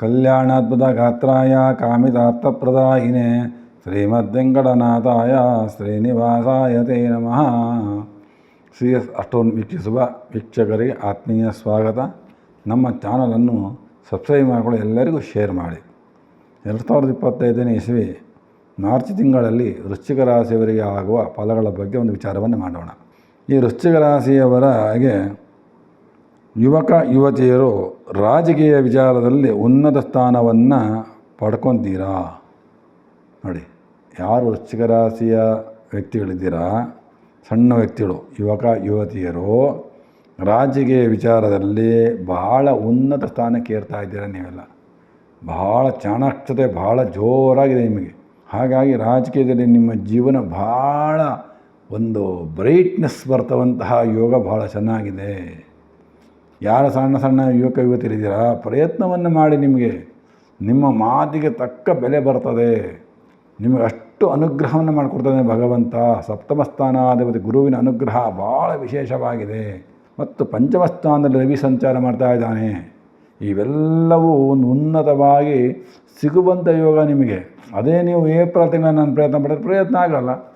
ಕಲ್ಯಾಣಾದ್ಭುತ ಗಾತ್ರಾಯ ಕಾಮಿತಾರ್ಥಪ್ರದಾಯಿನೇ ಶ್ರೀಮದ್ವೆಂಕಟನಾಥಾಯ ಶ್ರೀನಿವಾಸಾಯ ತೇ ನಮಃ. C S ಅಷ್ಟೋನ್ ವೀಕ್ಷಿಸುವ ವೀಕ್ಷಕರಿಗೆ ಆತ್ಮೀಯ ಸ್ವಾಗತ. ನಮ್ಮ ಚಾನಲನ್ನು ಸಬ್ಸ್ಕ್ರೈಬ್ ಮಾಡಿಕೊಳ್ಳಿ, ಎಲ್ಲರಿಗೂ ಶೇರ್ ಮಾಡಿ. ಎರಡು ಸಾವಿರದ ಇಪ್ಪತ್ತೈದನೇ ಇಸ್ವಿ ಮಾರ್ಚ್ ತಿಂಗಳಲ್ಲಿ ವೃಶ್ಚಿಕ ರಾಶಿಯವರಿಗೆ ಆಗುವ ಫಲಗಳ ಬಗ್ಗೆ ಒಂದು ವಿಚಾರವನ್ನು ಮಾಡೋಣ. ಈ ವೃಶ್ಚಿಕ ರಾಶಿಯವರಿಗೆ ಯುವಕ, ಯುವತಿಯರು ರಾಜಕೀಯ ವಿಚಾರದಲ್ಲಿ ಉನ್ನತ ಸ್ಥಾನವನ್ನು ಪಡ್ಕೊತೀರಾ? ನೋಡಿ, ಯಾರು ವೃಶ್ಚಿಕ ರಾಶಿಯ ವ್ಯಕ್ತಿಗಳಿದ್ದೀರಾ? ಸಣ್ಣ ವ್ಯಕ್ತಿಗಳು, ಯುವಕ, ಯುವತಿಯರು ರಾಜಕೀಯ ವಿಚಾರದಲ್ಲಿ ಬಹಳ ಉನ್ನತ ಸ್ಥಾನಕ್ಕೆ ಏರ್ತಾ ಇದ್ದೀರಾ ನೀವೆಲ್ಲ? ಬಹಳ ಚಾಣಾಕ್ಷತೆ ಭಾಳ ಜೋರಾಗಿದೆ ನಿಮಗೆ. ಹಾಗಾಗಿ ರಾಜಕೀಯದಲ್ಲಿ ನಿಮ್ಮ ಜೀವನ ಭಾಳ ಒಂದು ಬ್ರೈಟ್ನೆಸ್ ಬರ್ತವಂತಹ ಯೋಗ ಭಾಳ ಚೆನ್ನಾಗಿದೆ. ಯಾರ ಸಣ್ಣ ಸಣ್ಣ ಯುವಕ ಯುವತಿಯರಿದ್ದೀರಾ ಪ್ರಯತ್ನವನ್ನು ಮಾಡಿ ನಿಮಗೆ, ನಿಮ್ಮ ಮಾತಿಗೆ ತಕ್ಕ ಬೆಲೆ ಬರ್ತದೆ. ನಿಮಗೆ ಅಷ್ಟು ಅನುಗ್ರಹವನ್ನು ಮಾಡಿಕೊಡ್ತಾನೆ ಭಗವಂತ. ಸಪ್ತಮ ಸ್ಥಾನಾಧಿಪತಿ ಗುರುವಿನ ಅನುಗ್ರಹ ಭಾಳ ವಿಶೇಷವಾಗಿದೆ. ಮತ್ತು ಪಂಚಮ ಸ್ಥಾನದಲ್ಲಿ ರವಿ ಸಂಚಾರ ಮಾಡ್ತಾ ಇದ್ದಾನೆ. ಇವೆಲ್ಲವೂ ಒಂದು ಉನ್ನತವಾಗಿ ಸಿಗುವಂಥ ಯೋಗ ನಿಮಗೆ. ಅದೇ ನೀವು ಏಪ್ರಿಲ್ ತಿಂಗಳ ನಾನು ಪ್ರಯತ್ನ ಪಡೋದು ಪ್ರಯತ್ನ ಆಗಲ್ಲ.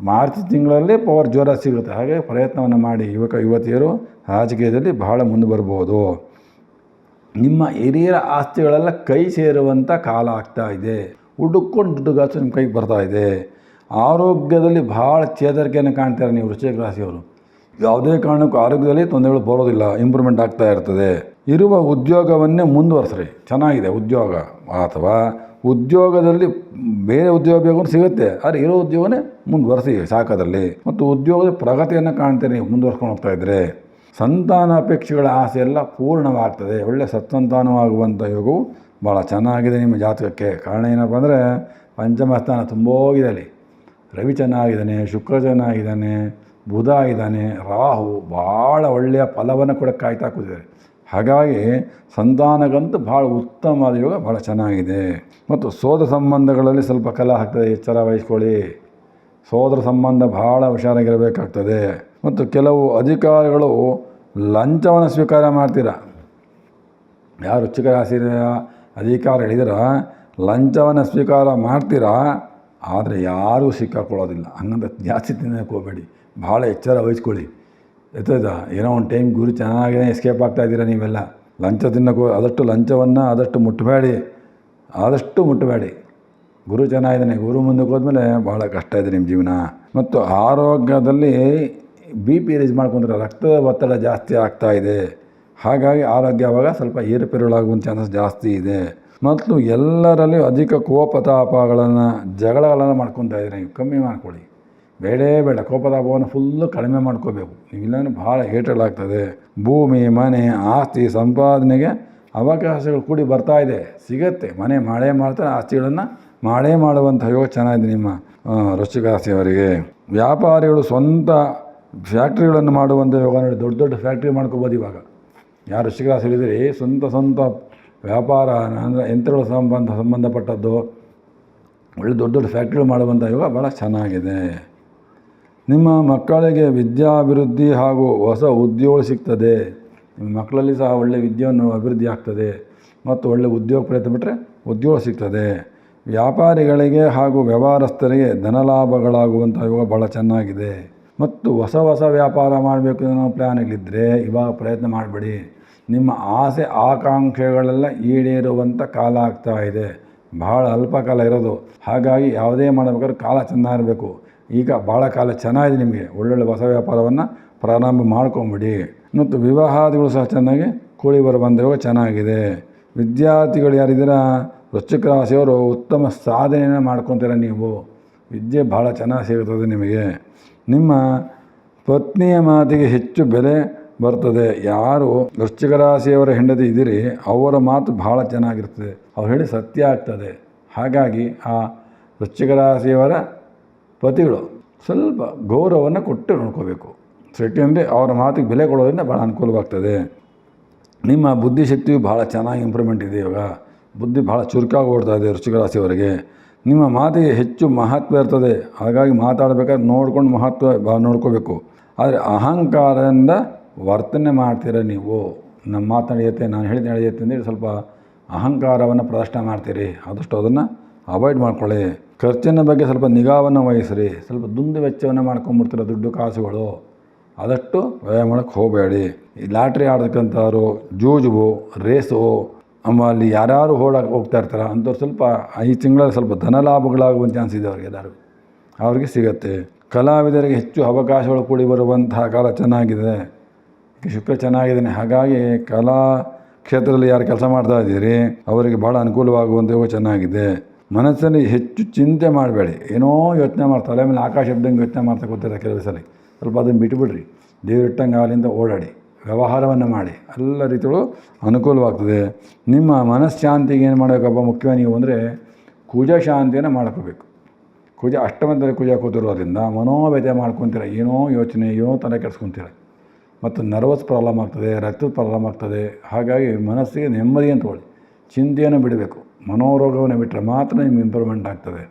ಮಾರ್ಚ್ ತಿಂಗಳಲ್ಲಿ ಪವರ್ ಜೋರಾಗಿ ಸಿಗುತ್ತೆ. ಹಾಗೆ ಪ್ರಯತ್ನವನ್ನು ಮಾಡಿ ಯುವಕ, ಯುವತಿಯರು ರಾಜಕೀಯದಲ್ಲಿ ಬಹಳ ಮುಂದೆ ಬರ್ಬೋದು. ನಿಮ್ಮ ಹಿರಿಯರ ಆಸ್ತಿಗಳೆಲ್ಲ ಕೈ ಸೇರುವಂಥ ಕಾಲ ಆಗ್ತಾ ಇದೆ. ಹುಡುಕೊಂಡು ದುಡ್ಡುಗಾಸು ನಿಮ್ಮ ಕೈಗೆ ಬರ್ತಾ ಇದೆ. ಆರೋಗ್ಯದಲ್ಲಿ ಭಾಳ ಚೇತರಿಕೆಯನ್ನು ಕಾಣ್ತಾರೆ ನೀವು ವೃಶ್ಚಿಕ ರಾಶಿಯವರು. ಯಾವುದೇ ಕಾರಣಕ್ಕೂ ಆರೋಗ್ಯದಲ್ಲಿ ತೊಂದರೆಗಳು ಬರೋದಿಲ್ಲ. ಇಂಪ್ರೂವ್ಮೆಂಟ್ ಆಗ್ತಾ ಇರ್ತದೆ. ಇರುವ ಉದ್ಯೋಗವನ್ನೇ ಮುಂದುವರಿಸ್ರಿ. ಚೆನ್ನಾಗಿದೆ ಉದ್ಯೋಗ. ಅಥವಾ ಉದ್ಯೋಗದಲ್ಲಿ ಬೇರೆ ಉದ್ಯೋಗ ಸಿಗುತ್ತೆ. ಆದರೆ ಇರೋ ಉದ್ಯೋಗನೇ ಮುಂದುವರಿಸಿ ಸಾಕದಲ್ಲಿ ಮತ್ತು ಉದ್ಯೋಗದ ಪ್ರಗತಿಯನ್ನು ಕಾಣ್ತೀರಿ ನೀವು ಮುಂದುವರ್ಸ್ಕೊಂಡು ಹೋಗ್ತಾ ಇದ್ದರೆ ಸಂತಾನ ಅಪೇಕ್ಷೆಗಳ ಆಸೆ ಎಲ್ಲ ಪೂರ್ಣವಾಗ್ತದೆ. ಒಳ್ಳೆಯ ಸತ್ಸಂತಾನವಾಗುವಂಥ ಯೋಗವು ಭಾಳ ಚೆನ್ನಾಗಿದೆ ನಿಮ್ಮ ಜಾತಕಕ್ಕೆ. ಕಾರಣ ಏನಪ್ಪ ಅಂದರೆ ಪಂಚಮ ಸ್ಥಾನ ತುಂಬ ಹೋಗಿದೆ ಅಲ್ಲಿ. ರವಿ ಚೆನ್ನಾಗಿದ್ದಾನೆ, ಶುಕ್ರ ಚೆನ್ನಾಗಿದ್ದಾನೆ, ಬುಧ ಇದ್ದಾನೆ, ರಾಹು ಭಾಳ ಒಳ್ಳೆಯ ಫಲವನ್ನು ಕೂಡ ಕಾಯ್ತಾ ಕೂತಿದ್ದಾರೆ. ಹಾಗಾಗಿ ಸಂತಾನಕ್ಕಂತೂ ಭಾಳ ಉತ್ತಮವಾದ ಯೋಗ ಭಾಳ ಚೆನ್ನಾಗಿದೆ. ಮತ್ತು ಸೋದರ ಸಂಬಂಧಗಳಲ್ಲಿ ಸ್ವಲ್ಪ ಕಲ ಆಗ್ತದೆ, ಎಚ್ಚರ ವಹಿಸ್ಕೊಳ್ಳಿ. ಸೋದರ ಸಂಬಂಧ ಭಾಳ ಹುಷಾರಾಗಿರಬೇಕಾಗ್ತದೆ. ಮತ್ತು ಕೆಲವು ಅಧಿಕಾರಿಗಳು ಲಂಚವನ್ನು ಸ್ವೀಕಾರ ಮಾಡ್ತೀರ? ಯಾರು ವೃಶ್ಚಿಕ ಅಧಿಕಾರ ಹೇಳಿದ್ರ, ಲಂಚವನ್ನು ಸ್ವೀಕಾರ ಮಾಡ್ತೀರಾ? ಆದರೆ ಯಾರೂ ಸಿಕ್ಕಾಕೊಳ್ಳೋದಿಲ್ಲ. ಹಂಗಂತ ಜಾಸ್ತಿ ತಿನ್ನೋಕೆ ಹೋಗಬೇಡಿ. ಭಾಳ ಎಚ್ಚರ ವಹಿಸ್ಕೊಳ್ಳಿ. ಎತ್ತದ ಏನೋ ಒಂದು ಟೈಮ್ ಗುರು ಚೆನ್ನಾಗೇ ಎಸ್ಕೇಪ್ ಆಗ್ತಾ ಇದ್ದೀರಾ ನೀವೆಲ್ಲ? ಲಂಚ ತಿನ್ನೋಕ್ಕೂ ಆದಷ್ಟು ಲಂಚವನ್ನು ಆದಷ್ಟು ಮುಟ್ಟಬೇಡಿ ಆದಷ್ಟು ಮುಟ್ಟಬೇಡಿ ಗುರು ಚೆನ್ನಾಗಿದ್ದಾನೆ. ಗುರು ಮುಂದಕ್ಕೆ ಹೋದ್ಮೇಲೆ ಭಾಳ ಕಷ್ಟ ಇದೆ ನಿಮ್ಮ ಜೀವನ. ಮತ್ತು ಆರೋಗ್ಯದಲ್ಲಿ ಬಿ ಪಿ ರೇಜ್ ಮಾಡ್ಕೊಂಡ್ರೆ ರಕ್ತದ ಒತ್ತಡ ಜಾಸ್ತಿ ಆಗ್ತಾ ಇದೆ. ಹಾಗಾಗಿ ಆರೋಗ್ಯ ಅವಾಗ ಸ್ವಲ್ಪ ಏರುಪೇರುಗಳಾಗುವಂಥ ಚಾನ್ಸಸ್ ಜಾಸ್ತಿ ಇದೆ. ಮತ್ತು ಎಲ್ಲರಲ್ಲಿ ಅಧಿಕ ಕೋಪತಾಪಗಳನ್ನು, ಜಗಳಗಳನ್ನು ಮಾಡ್ಕೊತಾ ಇದ್ದೀರಿ ಕಮ್ಮಿ ಮಾಡ್ಕೊಳ್ಳಿ. ಬೇಡೇ ಬೇಡ ಕೋಪದ ಕೋಪತಾಪವನ್ನು ಫುಲ್ಲು ಕಡಿಮೆ ಮಾಡ್ಕೋಬೇಕು. ಇಲ್ಲಾಂದರೆ ಭಾಳ ಏಟಲಾಗ್ತದೆ ಭೂಮಿ, ಮನೆ, ಆಸ್ತಿ, ಸಂಪಾದನೆಗೆ ಅವಕಾಶಗಳು ಕೂಡಿ ಬರ್ತಾ ಇದೆ. ಸಿಗತ್ತೆ. ಮನೆ ಮಾಡೇ ಮಾಡ್ತಾರೆ, ಆಸ್ತಿಗಳನ್ನು ಮಾಡೇ ಮಾಡುವಂಥ ಯೋಗ ಚೆನ್ನಾಗಿದೆ ನಿಮ್ಮ ವೃಶ್ಚಿಕ ಅವರಿಗೆ. ವ್ಯಾಪಾರಿಗಳು ಸ್ವಂತ ಫ್ಯಾಕ್ಟ್ರಿಗಳನ್ನು ಮಾಡುವಂಥ ಯೋಗ ನೋಡಿ, ದೊಡ್ಡ ದೊಡ್ಡ ಫ್ಯಾಕ್ಟ್ರಿ ಮಾಡ್ಕೋಬೋದು ಇವಾಗ. ಯಾರು ವೃಶ್ಚಿಕ ರಾಶಿ ಹೇಳಿದರೆ ಸ್ವಂತ ಸ್ವಂತ ವ್ಯಾಪಾರ, ಅಂದರೆ ಯಂತ್ರಗಳ ಸಂಬಂಧ, ಸಂಬಂಧಪಟ್ಟದ್ದು. ಒಳ್ಳೆ ದೊಡ್ಡ ದೊಡ್ಡ ಫ್ಯಾಕ್ಟ್ರಿಗಳು ಮಾಡುವಂಥ ಯೋಗ ಭಾಳ ಚೆನ್ನಾಗಿದೆ. ನಿಮ್ಮ ಮಕ್ಕಳಿಗೆ ವಿದ್ಯಾಭಿವೃದ್ಧಿ ಹಾಗೂ ಹೊಸ ಉದ್ಯೋಗ ಸಿಗ್ತದೆ. ನಿಮ್ಮ ಮಕ್ಕಳಲ್ಲಿ ಸಹ ಒಳ್ಳೆಯ ವಿದ್ಯೆಯನ್ನು ಅಭಿವೃದ್ಧಿ ಆಗ್ತದೆ. ಮತ್ತು ಒಳ್ಳೆಯ ಉದ್ಯೋಗ ಪ್ರಯತ್ನ ಬಿಟ್ಟರೆ ಉದ್ಯೋಗ ಸಿಗ್ತದೆ. ವ್ಯಾಪಾರಿಗಳಿಗೆ ಹಾಗೂ ವ್ಯವಹಾರಸ್ಥರಿಗೆ ಧನಲಾಭಗಳಾಗುವಂಥ ಯೋಗ ಭಾಳ ಚೆನ್ನಾಗಿದೆ. ಮತ್ತು ಹೊಸ ಹೊಸ ವ್ಯಾಪಾರ ಮಾಡಬೇಕು ಅನ್ನೋ ಪ್ಲ್ಯಾನ್ಗಳಿದ್ದರೆ ಇವಾಗ ಪ್ರಯತ್ನ ಮಾಡಬೇಡಿ. ನಿಮ್ಮ ಆಸೆ, ಆಕಾಂಕ್ಷೆಗಳೆಲ್ಲ ಈಡೇರುವಂಥ ಕಾಲ ಆಗ್ತಾ ಇದೆ. ಭಾಳ ಅಲ್ಪ ಕಾಲ ಇರೋದು. ಹಾಗಾಗಿ ಯಾವುದೇ ಮಾಡಬೇಕಾದ್ರೆ ಕಾಲ ಚೆನ್ನಾಗಿರಬೇಕು. ಈಗ ಭಾಳ ಕಾಲ ಚೆನ್ನಾಗಿದೆ ನಿಮಗೆ. ಒಳ್ಳೊಳ್ಳೆ ಹೊಸ ವ್ಯಾಪಾರವನ್ನು ಪ್ರಾರಂಭ ಮಾಡ್ಕೊಂಬಿಡಿ. ಮತ್ತು ವಿವಾಹಾದಿಗಳು ಸಹ ಚೆನ್ನಾಗಿ ಕೂಡಿ ಬರ ಬಂದಿರುವ ಚೆನ್ನಾಗಿದೆ. ವಿದ್ಯಾರ್ಥಿಗಳು ಯಾರಿದ್ದೀರಾ, ವೃಶ್ಚಿಕ ರಾಶಿಯವರು ಉತ್ತಮ ಸಾಧನೆಯನ್ನು ಮಾಡ್ಕೊತೀರ ನೀವು. ವಿದ್ಯೆ ಭಾಳ ಚೆನ್ನಾಗಿ ಸಿಗುತ್ತದೆ ನಿಮಗೆ. ನಿಮ್ಮ ಪತ್ನಿಯ ಮಾತಿಗೆ ಹೆಚ್ಚು ಬೆಲೆ ಬರ್ತದೆ. ಯಾರು ವೃಶ್ಚಿಕ ರಾಶಿಯವರ ಹೆಂಡತಿ ಇದ್ದೀರಿ, ಅವರ ಮಾತು ಭಾಳ ಚೆನ್ನಾಗಿರ್ತದೆ. ಅವ್ರು ಹೇಳಿ ಸತ್ಯ ಆಗ್ತದೆ. ಹಾಗಾಗಿ ಆ ವೃಶ್ಚಿಕ ರಾಶಿಯವರ ಪತಿಗಳು ಸ್ವಲ್ಪ ಗೌರವವನ್ನು ಕೊಟ್ಟು ನೋಡ್ಕೋಬೇಕು. ಸೆಟ್ಟಿ ಅಂದರೆ ಅವರ ಮಾತಿಗೆ ಬೆಲೆ ಕೊಡೋದ್ರಿಂದ ಭಾಳ ಅನುಕೂಲವಾಗ್ತದೆ. ನಿಮ್ಮ ಬುದ್ಧಿಶಕ್ತಿಯು ಭಾಳ ಚೆನ್ನಾಗಿ ಇಂಪ್ರೂವ್ಮೆಂಟ್ ಇದೆ ಇವಾಗ. ಬುದ್ಧಿ ಭಾಳ ಚುರುಕಾಗಿ ಓಡ್ತಾ ಇದೆ ವೃಶ್ಚಿಕ ರಾಶಿಯವರಿಗೆ. ನಿಮ್ಮ ಮಾತಿಗೆ ಹೆಚ್ಚು ಮಹತ್ವ ಇರ್ತದೆ. ಹಾಗಾಗಿ ಮಾತಾಡಬೇಕಾದ್ರೆ ನೋಡ್ಕೊಂಡು ಮಹತ್ವ ಭಾಳ ನೋಡ್ಕೋಬೇಕು. ಆದರೆ ಅಹಂಕಾರದಿಂದ ವರ್ತನೆ ಮಾಡ್ತೀರ ನೀವು? ನಮ್ಮ ಮಾತು ನಾನು ಹೇಳಿದ ನಡೆಯುತ್ತೆ ಅಂದರೆ ಸ್ವಲ್ಪ ಅಹಂಕಾರವನ್ನು ಪ್ರದರ್ಶನ ಮಾಡ್ತೀರಿ. ಆದಷ್ಟು ಅದನ್ನು ಅವಾಯ್ಡ್ ಮಾಡ್ಕೊಳ್ಳಿ. ಖರ್ಚಿನ ಬಗ್ಗೆ ಸ್ವಲ್ಪ ನಿಗಾವನ್ನು ವಹಿಸ್ರಿ. ಸ್ವಲ್ಪ ದುಂದು ವೆಚ್ಚವನ್ನು ಮಾಡ್ಕೊಂಬಿಡ್ತೀರ ದುಡ್ಡು ಕಾಸುಗಳು. ಆದಷ್ಟು ವ್ಯಯ ಮಾಡೋಕ್ಕೆ ಹೋಗಬೇಡಿ. ಈ ಲಾಟ್ರಿ ಆಡ್ತಕ್ಕಂಥವ್ರು ಜೂಜು ರೇಸು ಆಮೇಲೆ ಯಾರ್ಯಾರು ಓಡಕ್ಕೆ ಹೋಗ್ತಾ ಇರ್ತಾರೆ, ಅಂಥವ್ರು ಸ್ವಲ್ಪ ಈ ತಿಂಗಳಲ್ಲಿ ಸ್ವಲ್ಪ ಧನ ಲಾಭಗಳಾಗುವ ಚಾನ್ಸ್ ಇದೆ ಅವ್ರಿಗೆ ಎಲ್ಲರೂ ಅವ್ರಿಗೆ ಸಿಗತ್ತೆ. ಕಲಾವಿದರಿಗೆ ಹೆಚ್ಚು ಅವಕಾಶಗಳು ಕೂಡಿ ಬರುವಂತಹ ಕಾಲ ಚೆನ್ನಾಗಿದೆ. ಶುಕ್ರ ಚೆನ್ನಾಗಿದ್ದಾನೆ. ಹಾಗಾಗಿ ಕಲಾ ಕ್ಷೇತ್ರದಲ್ಲಿ ಯಾರು ಕೆಲಸ ಮಾಡ್ತಾ ಇದ್ದೀರಿ, ಅವರಿಗೆ ಭಾಳ ಅನುಕೂಲವಾಗುವಂಥ ಯೋಗ ಚೆನ್ನಾಗಿದೆ. ಮನಸ್ಸಲ್ಲಿ ಹೆಚ್ಚು ಚಿಂತೆ ಮಾಡಬೇಡಿ. ಏನೋ ಯೋಚನೆ ಮಾಡ್ತಾ ತಲೆ ಮೇಲೆ ಆಕಾಶ ಇದ್ದಂಗೆ ಯೋಚನೆ ಮಾಡ್ತಾ ಕೂತಿರ್ತಾರೆ ಕೆಲವು ಸಲ. ಸ್ವಲ್ಪ ಅದನ್ನು ಬಿಟ್ಬಿಡ್ರಿ. ದೇವರಿಟ್ಟಂಗೆ ಅಲ್ಲಿಂದ ಓಡಾಡಿ, ವ್ಯವಹಾರವನ್ನು ಮಾಡಿ, ಎಲ್ಲ ರೀತಿಗಳು ಅನುಕೂಲವಾಗ್ತದೆ. ನಿಮ್ಮ ಮನಃಶಾಂತಿಗೆ ಏನು ಮಾಡಬೇಕಪ್ಪ ಮುಖ್ಯವಾಗಿ ನೀವು ಅಂದರೆ ಕುಜ ಶಾಂತಿಯನ್ನು ಮಾಡ್ಕೋಬೇಕು. ಕುಜ ಅಷ್ಟಮದಲ್ಲಿ ಕುಜ ಕೂತಿರೋದ್ರಿಂದ ಮನೋವ್ಯತೆ ಮಾಡ್ಕೊತೀರ. ಏನೋ ಯೋಚನೆ ಏನೋ ತಲೆ ಕೆಡ್ಸ್ಕೊತೀರ. ಮತ್ತು ನರ್ವಸ್ ಪ್ರಾಬ್ಲಮ್ ಆಗ್ತದೆ, ರಕ್ತದ ಪ್ರಾಬ್ಲಮ್ ಆಗ್ತದೆ. ಹಾಗಾಗಿ ಮನಸ್ಸಿಗೆ ನೆಮ್ಮದಿಯನ್ನು ತಗೊಳ್ಳಿ. ಚಿಂತೆಯನ್ನು ಬಿಡಬೇಕು. ಮನೋರೋಗವನ್ನು ಬಿಟ್ಟರೆ ಮಾತ್ರ ನಿಮ್ಗೆ ಇಂಪ್ರೂವ್ಮೆಂಟ್ ಆಗ್ತದೆ.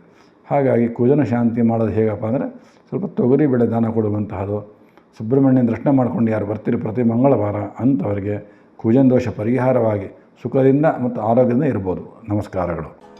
ಹಾಗಾಗಿ ಕುಜನ ಶಾಂತಿ ಮಾಡೋದು ಹೇಗಪ್ಪ ಅಂದರೆ ಸ್ವಲ್ಪ ತೊಗರಿ ಬೆಳೆ ದಾನ ಕೊಡುವಂತಹದು ಸುಬ್ರಹ್ಮಣ್ಯ ದರ್ಶನ ಮಾಡ್ಕೊಂಡು ಯಾರು ಬರ್ತೀರಿ ಪ್ರತಿ ಮಂಗಳವಾರ ಅಂಥವರಿಗೆ ಕುಜನ ದೋಷ ಪರಿಹಾರವಾಗಿ ಸುಖದಿಂದ ಮತ್ತು ಆರೋಗ್ಯದಿಂದ ಇರ್ಬೋದು. ನಮಸ್ಕಾರಗಳು.